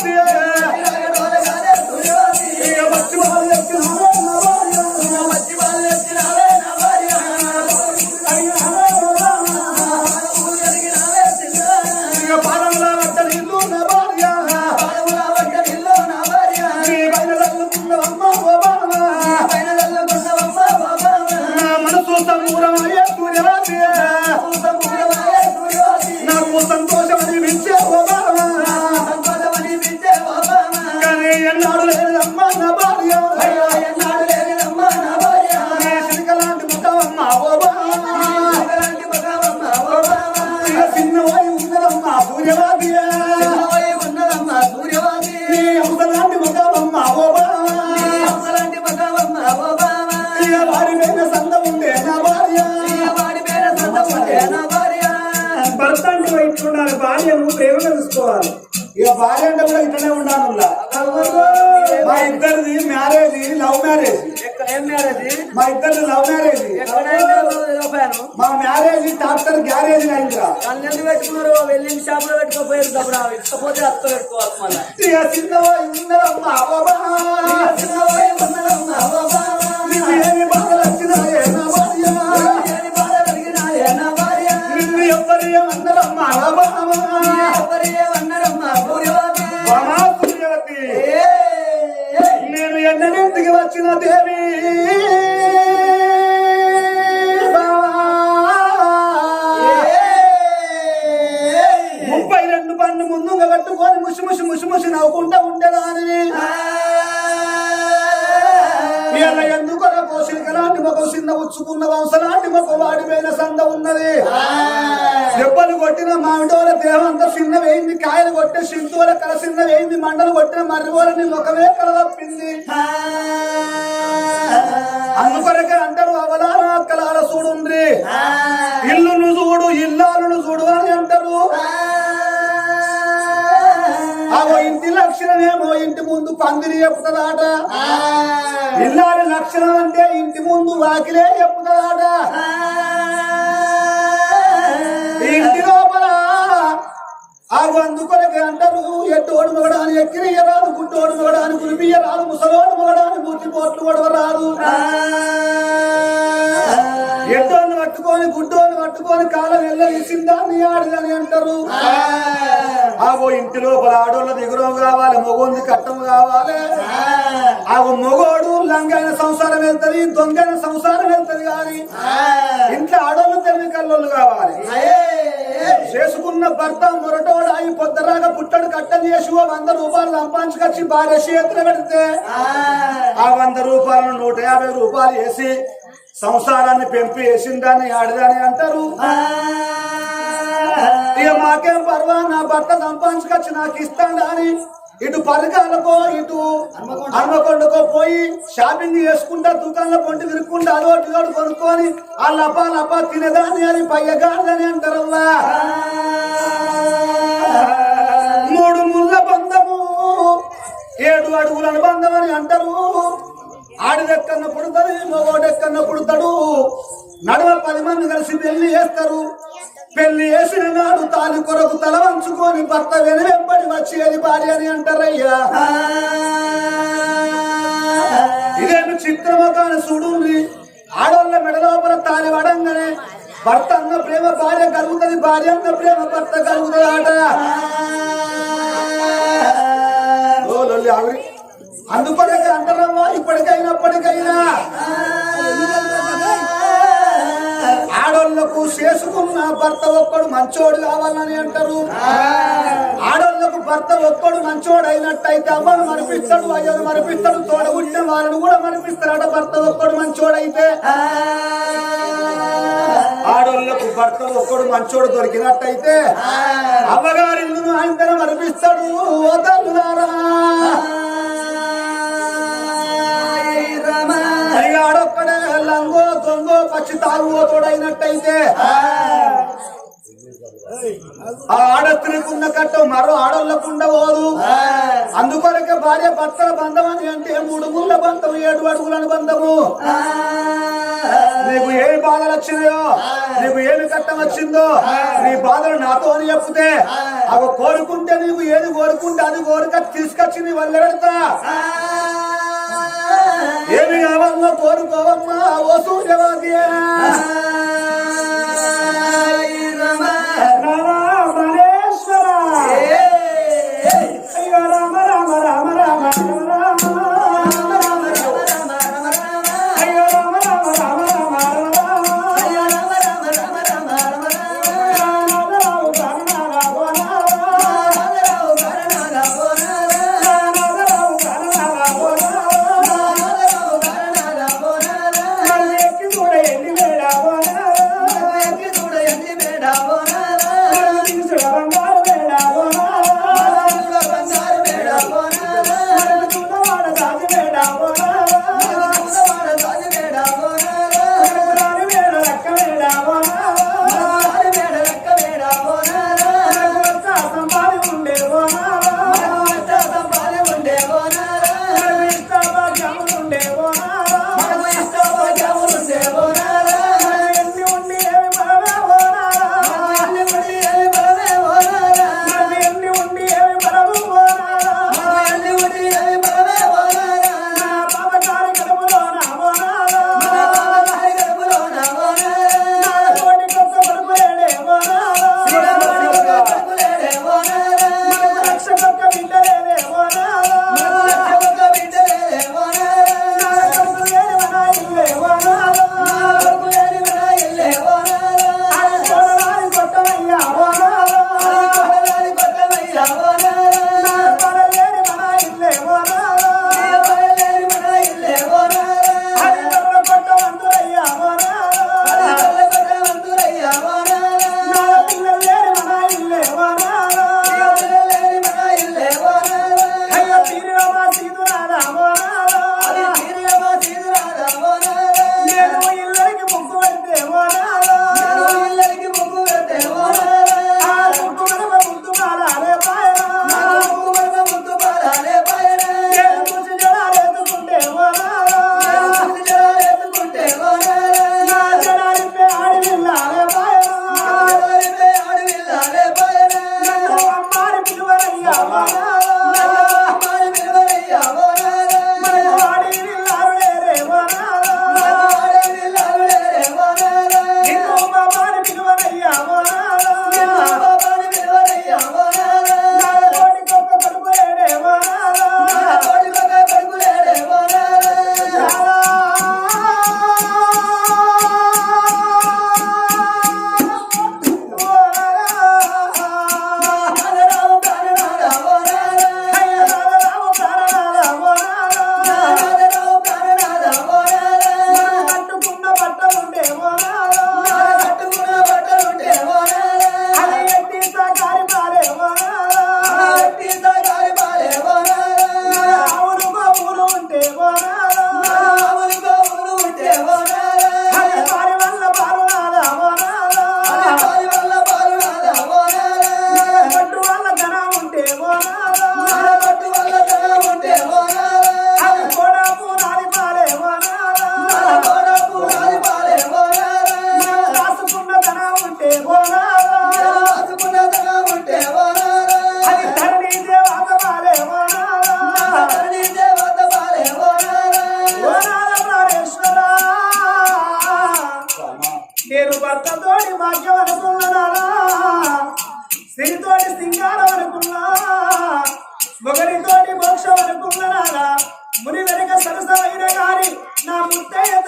Yeah. అంటే ఇట్లుండాలి భార్యను ప్రేమగా చూసుకోవాలి ఇక భార్య అంటే కూడా ఇట్లనే ఉండాలి మా ఇద్దరిది మ్యారేజ్ లవ్ మ్యారేజ్ మా ఇద్దరిది లవ్ మ్యారేజ్ మా మ్యారేజ్ డాక్టర్ గ్యారేజ్ అయిందిరా. పెట్టుకున్నారు? వెళ్ళిన షాప్లో పెట్టుకోపోయారు ఇకపోతే అత్త పెట్టుకోవాలి మళ్ళీ. ఉన్నదమ్మ ఏమి నేను ఎన్నడింటికి వచ్చిన దేవి? ముప్పై రెండు పన్ను ముందుగా కట్టుకొని ముసి ముసి ముసి ముసి నవ్వుకుంటా ఉండేదాని ఇలా ఎందుకు కోసిలిక లాంటి ఒక చిన్న ఉచ్చుకున్న వంశలాంటి ఒక వాడిపోయిన సంద ఉన్నది. దెబ్బలు కొట్టిన మామిడోల దేహం అంతా చిన్నవేయింది కాయలు కొట్టిన సింధువుల కల చిన్నవేయింది మండలు కొట్టిన మర్రిపోల నీ ముఖమే కలదప్పింది అందుకొరకే అంటారు అవలార అక్కలార చూడుండ్రి ఇల్లును చూడు ఇల్లాలను చూడు అని అంటారు. లక్షణమేమో ఇంటి ముందు పందిరి చెప్తుందాట ఇల్లాలి లక్షణం అంటే ఇంటి ముందు వాకిలే చెప్తుందాట ఇంటి లోపల ఆ అందుకొరకే అంటారు ఎట్టోడు మొగడాని ఎక్కిరియరాదు గుడ్డోడు మొగడాని కులిపియరాదు ముసలోడు మొగడాని బుద్ధి పోట్లు కొడవరాదు. పట్టుకొని కాలం వెళ్ళేసిందాన్ని ఆడదని అంటారు. ఆగో ఇంటి లోపల ఆడోళ్ళ దిగురం కావాలి మొగోంది కట్టం కావాలి. ఆగో మొగోడు లంగైన సంసారం వెళ్తది దొంగైన సంసారం వెళ్తది కానీ ఇంట్లో ఆడోళ్ళు తెలివి కల్లోళ్ళు కావాలి. చేసుకున్న భర్త మొరటోడు అయి పొద్దురాగా పుట్టడు కట్టం చేసి వంద రూపాయలు సంపాదించుకొచ్చి భార్య చేతులు పెడితే ఆ వంద రూపాయలను నూట యాభై రూపాయలు వేసి సంసారాన్ని పెంపి వేసిందని ఆడదని అంటారు. ఇక మాకేం పర్వా నా భర్త సంపాదించుకొచ్చి నాకు ఇస్తాడు అని ఇటు పరకాలకో ఇటు హన్మకొండకో. పోయి షాపింగ్ చేసుకుంటా దుకాణంలో పొంటి తిరుక్కుంటా అదోటి ఇదోటి కొనుక్కొని ఆ లపా లపా తినదాని అని పయ్యగాడదని అంటారవ్వా మూడు ముళ్ళ బంధము ఏడు అడుగుల బంధం అని అంటారు. ఆడిదెక్కన్న పుడతాడు మగోడెక్కన్న పుడతాడు. నడుమ పది మంది కలిసి పెళ్ళి చేస్తారు. పెళ్ళి చేసిన నాడు తాలి కొరకు తల వంచుకొని భర్త వెను వెంబడి వచ్చేది భార్య అని అంటారయ్యా? ఇదేమి చిత్రమో కానీ చూడుంది ఆడోళ్ళ మెడలోపల తాలి వడంగానే భర్త అన్న ప్రేమ భార్య కలుగుతుంది భార్య అన్న ప్రేమ భర్త కలుగుతుంది ఆట. ఓ లొల్లి ఆవిరి అందుకొనే అంటారమ్మా ఇప్పటికైనా అప్పటికైనా. ఆడోళ్ళకు చేసుకున్న భర్త ఒక్కడు మంచోడు కావాలని అంటారు. ఆడోళ్ళకు భర్త ఒక్కడు మంచోడు అయినట్టయితే అమ్మను మరిపిస్తాడు అయ్యను మరిపిస్తాడు తోడ పుట్టిన వాళ్ళని కూడా మరిపిస్తాడు భర్త ఒక్కడు మంచోడైతే. ఆడోళ్ళకు భర్త ఒక్కడు మంచోడు దొరికినట్టయితే అవ్వగారిల్లును ఆయన మరిపిస్తాడు ఓ తల్లులారా లంగో దొంగో పచ్చి తాగుబోతోడైనట్టయితే ఆ ఆడస్త్రీకున్న కట్ట మరో ఆడోళ్ళకు పోదు. అందుకొరకే భార్య భర్తల బంధం అని అంటే మూడు గుళ్ళ బంధం ఏడు అడుగుల బంధము. నీకు ఏమి బాధలు వచ్చినాయో నీకు ఏమి కట్టం వచ్చిందో నీ బాధలు నాతో అని చెప్తే అవి కోరుకుంటే నీకు ఏది కోరుకుంటే అది కోరిక తీసుకొచ్చి నీ వల్ల పెడతా. ఏమి కావాలో కోరుకోవమ్మా ఓ సూర్యవతి na montanha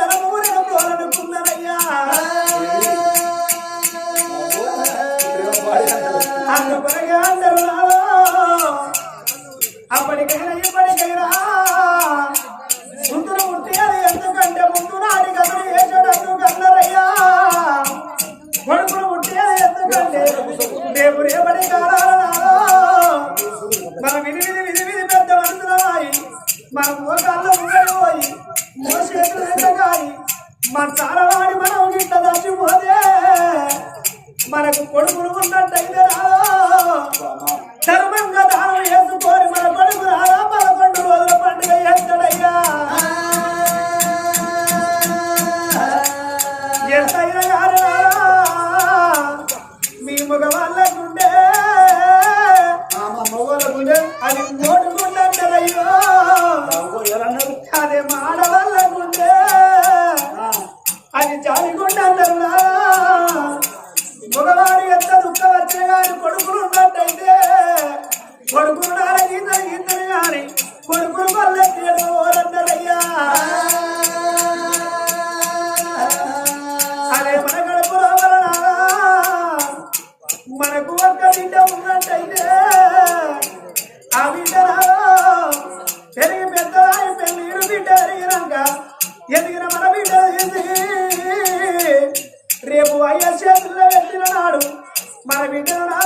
మన బిడ్డలు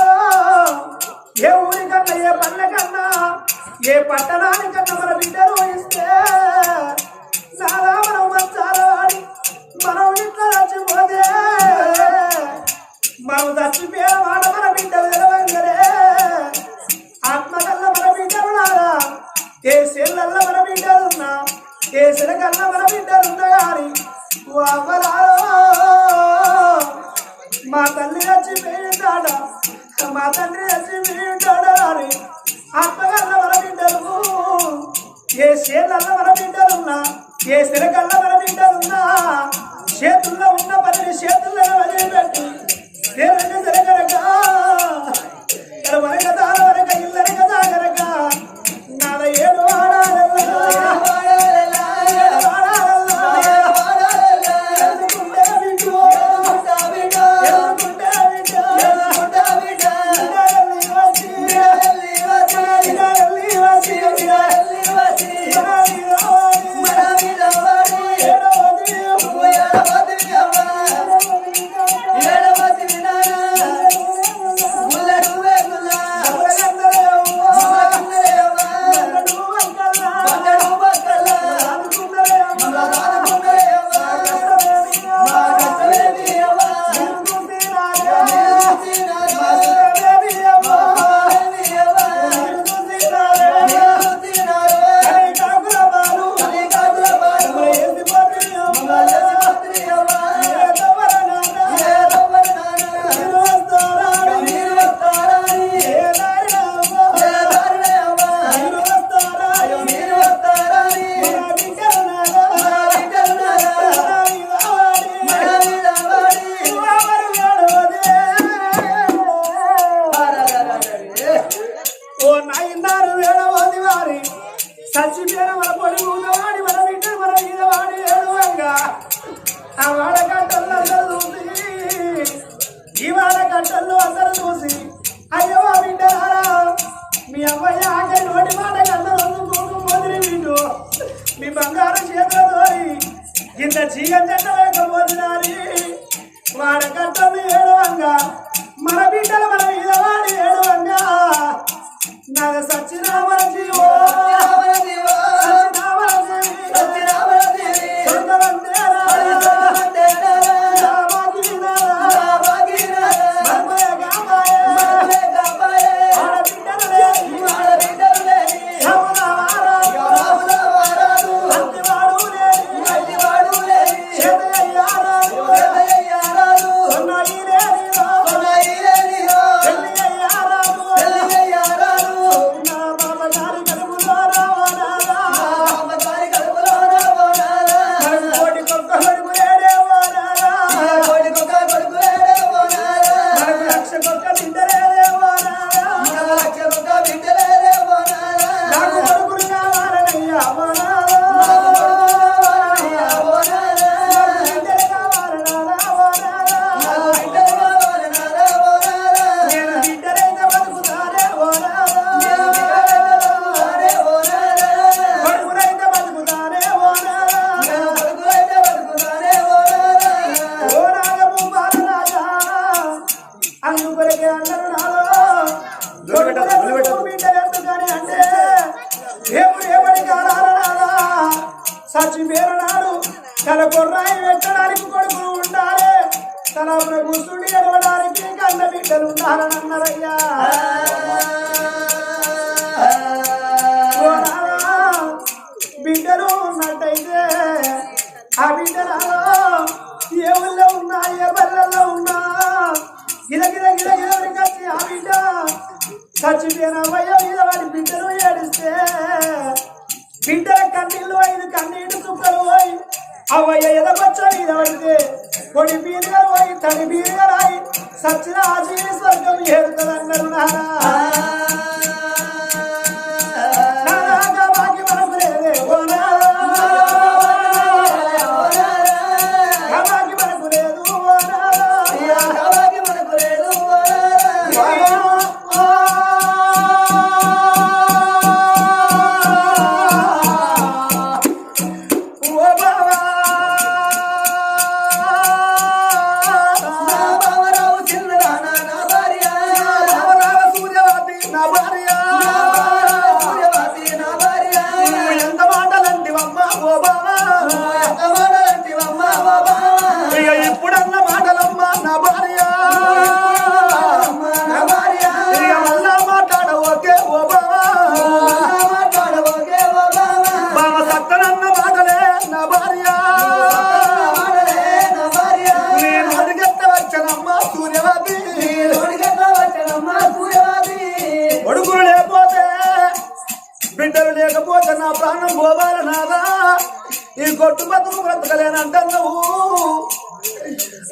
ఏ ఊరికన్నా ఏ పల్లె కన్నా ఏ పట్టణానికన్నా করতে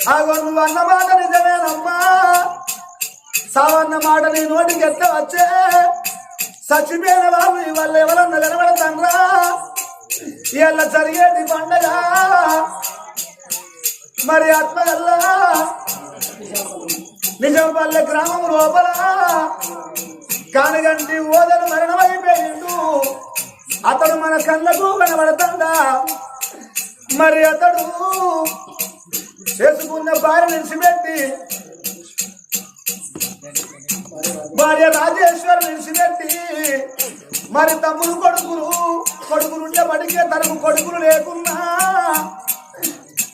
ఆగో నువ్వు అన్న మాట నిజమేనమ్మా. సావన్న మాట నీ నోటికి ఎట్లా వచ్చే. చచ్చిపోయిన వాళ్ళు ఇవాళ ఎవరన్నా కనబడతాన్రా ఇవాళ జరిగేది పండగ. మరి ఆత్మగల్లా? నిజంపల్లె గ్రామం లోపల కానిగంటి ఓదలు మరణమైపోయిండు అతడు మన కళ్ళకు కనబడతాడా. మరి అతడు చేసుకున్న భార్య నిలిచిపెట్టి భార్య రాజేశ్వరి నిలిచిపెట్టి మరి తమ్ముడు కొడుకులు కొడుకులుంటే బడికే తనకు కొడుకులు లేకున్నా.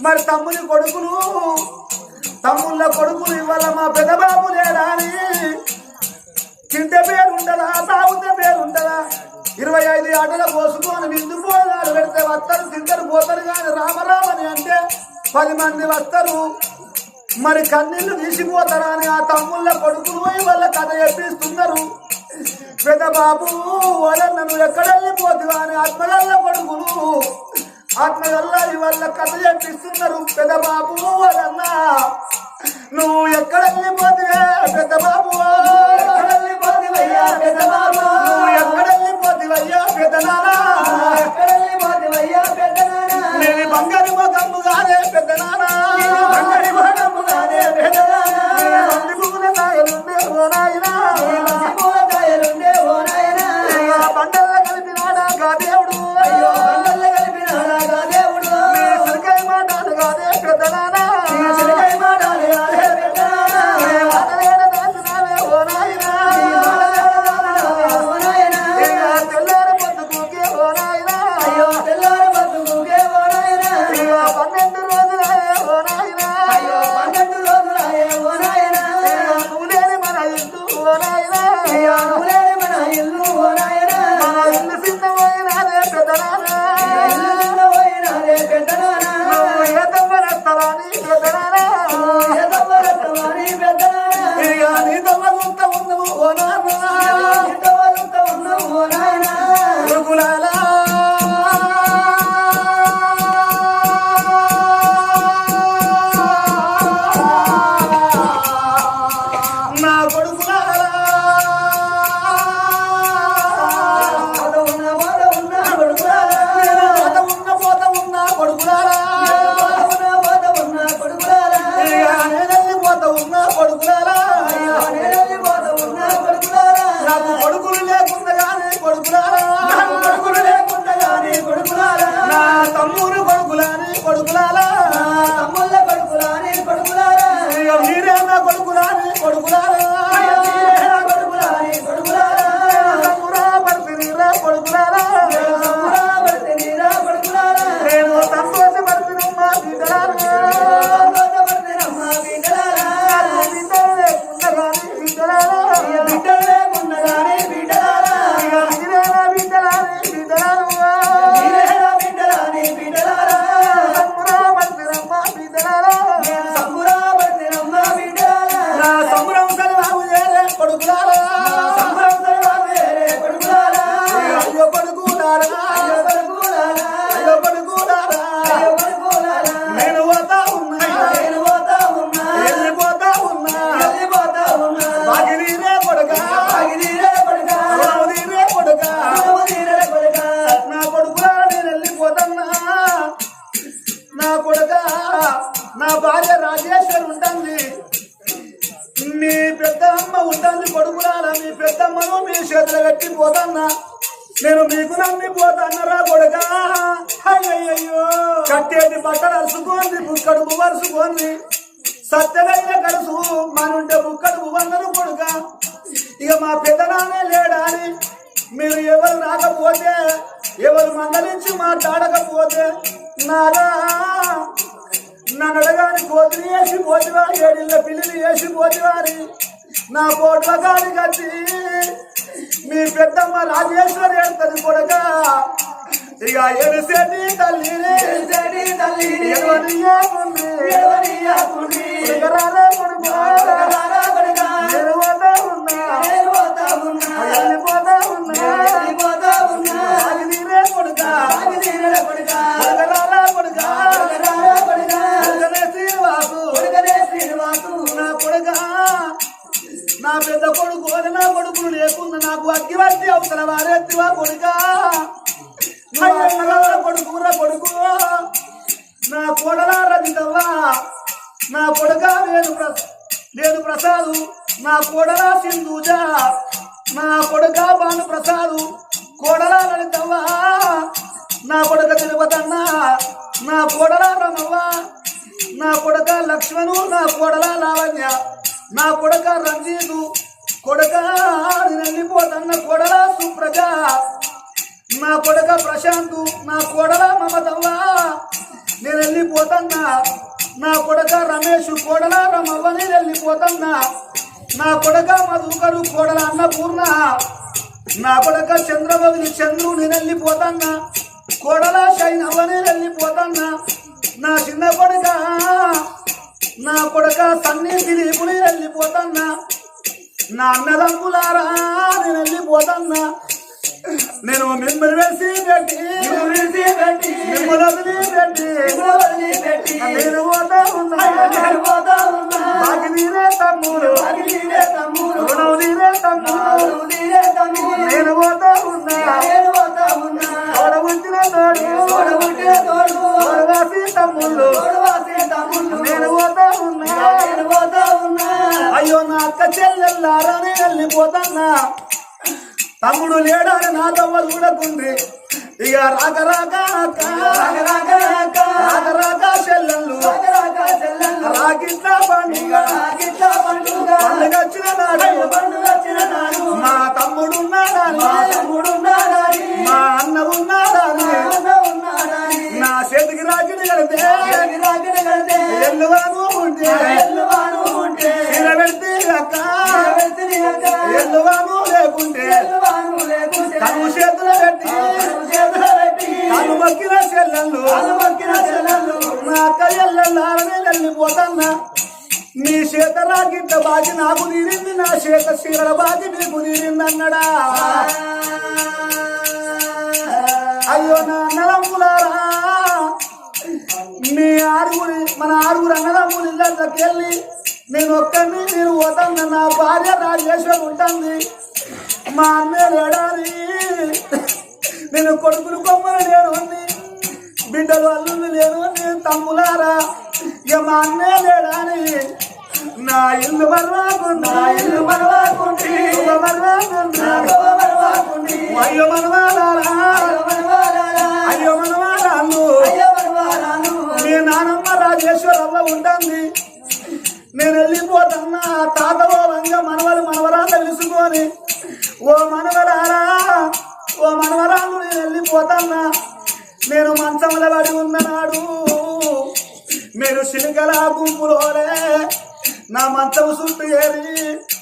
మరి తమ్ముని కొడుకులు తమ్ముళ్ళ కొడుకులు ఇవాళ మా పెదబాబు లేడా అని. తింటే పేరు ఉండదా తాగుతే పేరుండదా? ఇరవై ఐదు ఆటలు పోసుకొని విందు పోదాలు పెడితే వస్తారు తింటారు పోతారు కానీ రామరామని అంటే పది మంది వస్తారు. మరి కన్నీళ్ళు తీసిపోతారా అని ఆ తమ్ముళ్ళ కొడుకులు పోయి వాళ్ళ కథ చెప్పిస్తున్నారు. పెద్ద బాబు వాళ్ళ నువ్వు ఎక్కడ వెళ్ళిపోతువా అని ఆత్మగల్ల కొడుకులు ఆత్మగల్ల వాళ్ళ కథ చెప్పిస్తున్నారు. పెద్ద బాబు వాళ్ళన్న నువ్వు ఎక్కడ వెళ్ళిపోతువే పెద్ద బాబు ఎక్కడ వెళ్ళిపోతువయ్యా పెద్ద బాబు ఎక్కడ వెళ్ళిపోతువయ్యా పెద్ద నాన్న ఎక్కడ బంగారు మొగమ్ము కాదే పెద్ద నాన్న బంగారు మొగమ్ము కాదే పెద్ద నాన్న బండి పూల కాయలుండే ఓ నాయనా. ఉంటాను అమ్మ కొడుకురాల మీ పెద్దమ్మను మీ చేతులు కట్టి పోతన్నా. నేను మీకు నమ్మి పోతన్నరా కొడుక. అయ్యయ్యో కట్టేటి బట్టలు అరుచుకోండి బుక్కడు బువరుచుకోండి సత్యమైన కలుసు మనుంటే బుక్కడు బువన్నరు కొడుక. ఇక మా పెద్దనానే లేడా అని మీరు ఎవరు రాకపోతే ఎవరు మందలించి మాట్లాడకపోతే నారా నన్ను అడగాని కోతులు వేసి పోతివా ఏడిళ్ళ పిల్లిని వేసి పోతివారి. నా కోట్ల గాలి కట్టి మీ పెద్దమ్మ రాజేశ్వరి అంటది కొడక. ఇక ఎడిసేటి కొడుకరాలే కొడుకురారా నేను పోతా ఉన్నా. ఉన్నా. వెళ్ళిపోతన్నా నా కొడక రమేష్ కోడల రమవ్వ వెళ్ళిపోతన్నా నా కొడక మధుకరు కోడల అన్నపూర్ణ నా కొడక చంద్రబాబు చంద్రుని వెళ్ళిపోతన్నా కోడల శైనవ్వ వెళ్ళిపోతన్నా నా చిన్న కొడుక నా కొడక సన్నీ దిలీపుని వెళ్ళిపోతన్నా నా అన్నదమ్ములారా నేను వెళ్ళిపోతన్నా నేను మిమ్మల్ని వేసి పెట్టి మిమ్మల్ని పెట్టి నేను పోతా ఉన్నా. నీరే తమ్ముడు. రుణం నీరే తమ్ముడు. నేను పోతా ఉన్నా. తోడబుట్టిన తోడు తోడవాసి తమ్ముళ్ళు. నేను పోతా ఉన్నా. అయ్యో నా అక్క చెల్లెల్లారని వెళ్ళిపోతున్నా తమ్ముడు లేడని నా తమ్మ చూడకుంది ఇక రాక రాక రాక రాక చెల్లెళ్ళు. రాకిట్ల పండుగ పండుగ. వచ్చిన నాడు. మా తమ్ముడు ఉన్నాడని. మా అన్న ఉన్నాడని. నా చేతికి రాకిడి కడితే ఎల్లువాను ఉంటే. నిలబెడితే అక్క. ఎల్లువాను లేకుంటే. తను చేతులు పెట్టి. తను మొక్కిన చెల్లెళ్ళు. నా అక్క ఎల్లెల్లారని వెళ్ళిపోతన్నా నీ చేత రాగిట్ల బాజి నాకు తీరింది నా చేత చీరల బాజి నీకు తీరింది అన్నడా అయ్యో నా అన్నదమ్ములారా మీ ఆరుగురి మన ఆరుగురు అన్నదమ్ములు ఇళ్ళకి వెళ్ళి నేను ఒక్కడిని నేను పోతాను నా భార్య రాజేశ్వరం ఉంటుంది. మా లేడాని నేను కొడుకులు కొమ్మలు లేను బిడ్డలు అల్లుళ్ళు లేను తమ్ములారా ఇక మా అన్నయ్య లేడాని నా ఇల్లు మరవాకుండా ఇల్లు మరవాకుంటే మరవాకుండా అయ్యో మనవాడారా అయ్యో మనవాడాలు మీ నానమ్మ రాజేశ్వరమ్మ ఉంటుంది. నేను వెళ్ళిపోతున్నా తాతలో రంగ మనవలు మనవరాలు తెలుసుకొని. ఓ మనవరారా ఓ మనవరాలు నేను వెళ్ళిపోతున్నా నేను మంచంలో పడి ఉన్ననాడు. మీరు శిలికల గుంపులోనే నా మంచం చుట్టూ ఏరి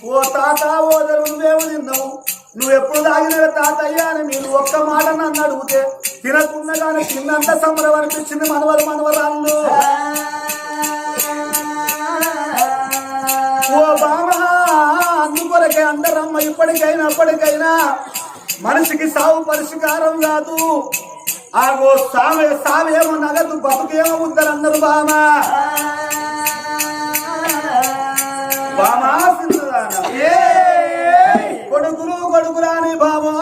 ఓ తాత ఓ నువ్వేమో తిన్నావు నువ్వు ఎప్పుడు తాగినవే తాతయ్యా అని మీరు ఒక్క మాట నన్ను అడిగితే తినకుండా కానీ తిన్నంత సంబరం అనిపించింది మనవరు మనవరాళ్ళు. ఓ బామా అందుకొరకే అందరమ్మ ఇప్పటికైనా అప్పటికైనా మనిషికి సావు పరిష్కారం కాదు ఆగో సావే సావేమో నగదు బతుకేమో ఉద్దరు అందరు బామా బామా కొడుకులు కొడుకురాని బామా.